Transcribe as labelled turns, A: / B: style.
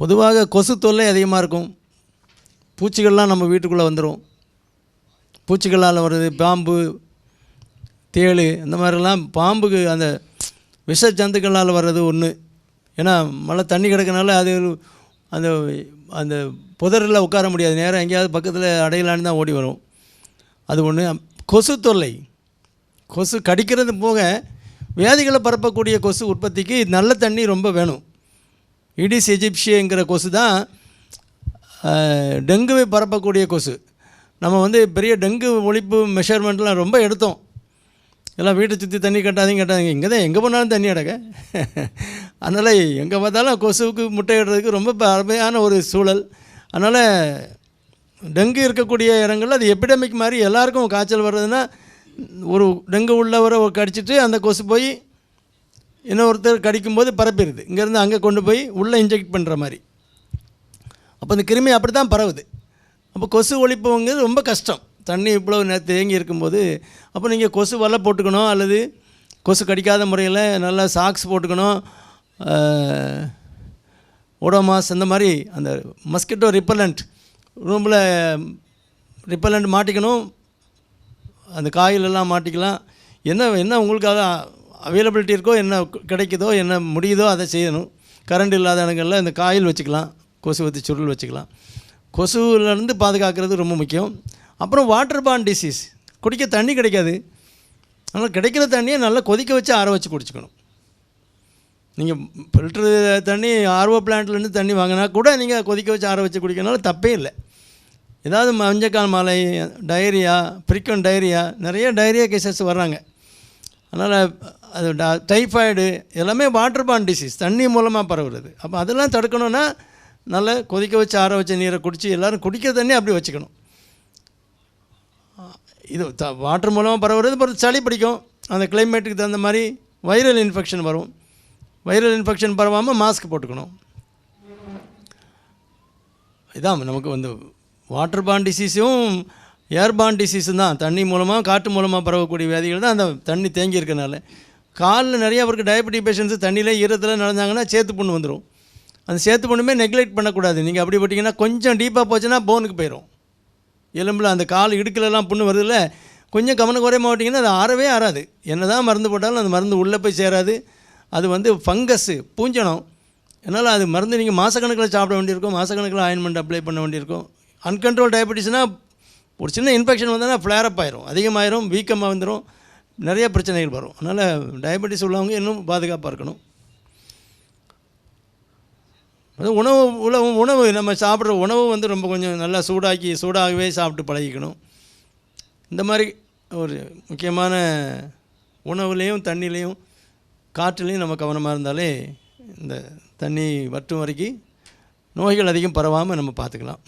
A: பொதுவாக கொசு தொல்லை அதிகமாக இருக்கும். பூச்சிகள்லாம் நம்ம வீட்டுக்குள்ளே வந்துடும் பூச்சிகளால் வருது பாம்பு தேள் இந்த மாதிரிலாம் பாம்புக்கு அந்த விஷ ஜந்துக்களால் வர்றது ஒன்று ஏன்னா மழை தண்ணி கிடக்கனால அது அந்த அந்த புதரில் உட்கார முடியாது. நேரம் எங்கேயாவது பக்கத்தில் அடையலான்னு தான் ஓடி வரும். அது ஒன்று கொசு தொல்லை. கொசு கடிக்கிறது போக வியாதிகளை பரப்பக்கூடிய கொசு உற்பத்திக்கு நல்ல தண்ணி ரொம்ப வேணும். இடிஸ் எஜிப்சியங்கிற கொசு தான் டெங்குவை பரப்பக்கூடிய கொசு. நம்ம வந்து பெரிய டெங்கு ஒழிப்பு மெஷர்மெண்ட்லாம் ரொம்ப எடுத்தோம். எல்லாம் வீட்டை சுற்றி தண்ணி கட்டாதீங்க கட்டாதீங்க. இங்கே தான் எங்கே போனாலும் தண்ணி அடக்க அதனால் எங்கே பார்த்தாலும் கொசுவுக்கு முட்டையிடுறதுக்கு ரொம்ப அருமையான ஒரு சூழல். அதனால் டெங்கு இருக்கக்கூடிய இடங்களில் அது எபிடமிக் மாதிரி எல்லாருக்கும் காய்ச்சல் வர்றதுன்னா ஒரு டெங்கு உள்ளவரை கடிச்சிட்டு அந்த கொசு போய் இன்னொருத்தர் கடிக்கும்போது பரப்பிடுது இங்கேருந்து அங்கே கொண்டு போய் உள்ளே இன்ஜெக்ட் பண்ணுற மாதிரி. அப்போ அந்த கிருமி அப்படி தான் பரவுது. அப்போ கொசு ஒழிப்புங்கிறது ரொம்ப கஷ்டம். தண்ணி இவ்வளோ நே- தேங்கி இருக்கும்போது அப்போ நீங்கள் கொசு வலை போட்டுக்கணும் அல்லது கொசு கடிக்காத முறையில் நல்லா சாக்ஸ் போட்டுக்கணும் ஓடோமாஸ் அந்த மாதிரி அந்த மஸ்கிட்டோ ரிப்பலண்ட் ரூமில் ரிப்பலண்ட் மாட்டிக்கணும் அந்த காயிலெல்லாம் மாட்டிக்கலாம். என்ன என்ன உங்களுக்காக அவைலபிலிட்டி இருக்கோ என்ன கிடைக்குதோ என்ன முடியுதோ அதை செய்யணும். கரண்ட் இல்லாத இடங்களில் இந்த காயில் வச்சுக்கலாம். கொசு வத்தி சுருள் வச்சுக்கலாம். கொசுவிலேருந்து பாதுகாக்கிறது ரொம்ப முக்கியம். அப்புறம் வாட்டர் பான் டிசீஸ் குடிக்க தண்ணி கிடைக்காது. அதனால் கிடைக்கிற தண்ணியை நல்லா கொதிக்க வச்சு ஆற வச்சு குடிச்சுக்கணும். நீங்கள் ஃபில்ட்ரு தண்ணி ஆர்ஓ பிளான்ட்லேருந்து தண்ணி வாங்கினா கூட நீங்கள் கொதிக்க வச்சு ஆற வச்சு குடிக்கனால தப்பே இல்லை. ஏதாவது மஞ்சக்கால் மாலை டயரியா பிரிக்கன் டயரியா நிறைய டயரியா கேசஸ் வர்றாங்க. அதனால் அது டைஃபாய்டு எல்லாமே வாட்டர் பான் டிசீஸ் தண்ணி மூலமாக பரவுறது. அப்போ அதெல்லாம் தடுக்கணும்னா நல்லா கொதிக்க வச்சு ஆற வச்ச நீரை குடித்து எல்லோரும் குடிக்கிற தண்ணி அப்படி வச்சுக்கணும். இது த வாட்டர் மூலமாக பரவுறது அப்புறம் சளி பிடிக்கும். அந்த கிளைமேட்டுக்கு தகுந்த மாதிரி வைரல் இன்ஃபெக்ஷன் வரும். வைரல் இன்ஃபெக்ஷன் பரவாமல் மாஸ்க் போட்டுக்கணும். இதான் நமக்கு வந்து வாட்டர் பான் டிசீஸும் ஏர்பான் டிசீஸும் தான். தண்ணி மூலமாக காற்று மூலமாக பரவக்கூடிய வியாதிகள் தான் அந்த தண்ணி தேங்கியிருக்கனால காலில் நிறைய அவருக்கு டயபெட்டிக் பேஷண்ட்ஸு தண்ணியில் ஈரத்தில் நடந்தாங்கன்னா சேத்து புண்ணு வந்துடும் அந்த சேத்து புண்ணுமே நெக்லெக்ட் பண்ணக்கூடாது. நீங்கள் அப்படி போட்டிங்கன்னா கொஞ்சம் டீப்பாக போச்சுன்னா போனுக்கு போயிடும் எலும்பில் அந்த கால் இடுக்கிலலாம் புண்ணு வருதுல்ல கொஞ்சம் கவனம் குறைய மாட்டிங்கன்னா அது ஆறவே ஆறாது. என்ன தான் மருந்து போட்டாலும் அந்த மருந்து உள்ளே போய் சேராது. அது வந்து ஃபங்கஸ்ஸு பூஞ்சனம். அதனால் அது மருந்து நீங்கள் மாதக்கணக்கில் சாப்பிட வேண்டியிருக்கும். மாதக்கணக்கில் ஆயின்மெண்ட் அப்ளை பண்ண வேண்டியிருக்கும். அன்கண்ட்ரோல் டயபெட்டிஸ்னால் ஒரு சின்ன இன்ஃபெக்ஷன் வந்தோன்னா ஃப்ளேரப் ஆயிரும். அதிகமாயிரும் வீக்கமாக வந்துடும் நிறைய பிரச்சனைகள் வரும். அதனால் டயபெட்டிஸ் உள்ளவங்க இன்னும் பாதுகாப்பாக இருக்கணும். அது உணவு உணவு உணவு நம்ம சாப்பிட்ற உணவு வந்து ரொம்ப கொஞ்சம் நல்லா சூடாக்கி சூடாகவே சாப்பிட்டு பழகிக்கணும். இந்த மாதிரி ஒரு முக்கியமான உணவுலேயும் தண்ணிலையும் காற்றுலேயும் நம்ம கவனமாக இருந்தாலே இந்த தண்ணி வற்றும் வரைக்கும் நோய்கள் அதிகம் பரவாமல் நம்ம பார்த்துக்கலாம்.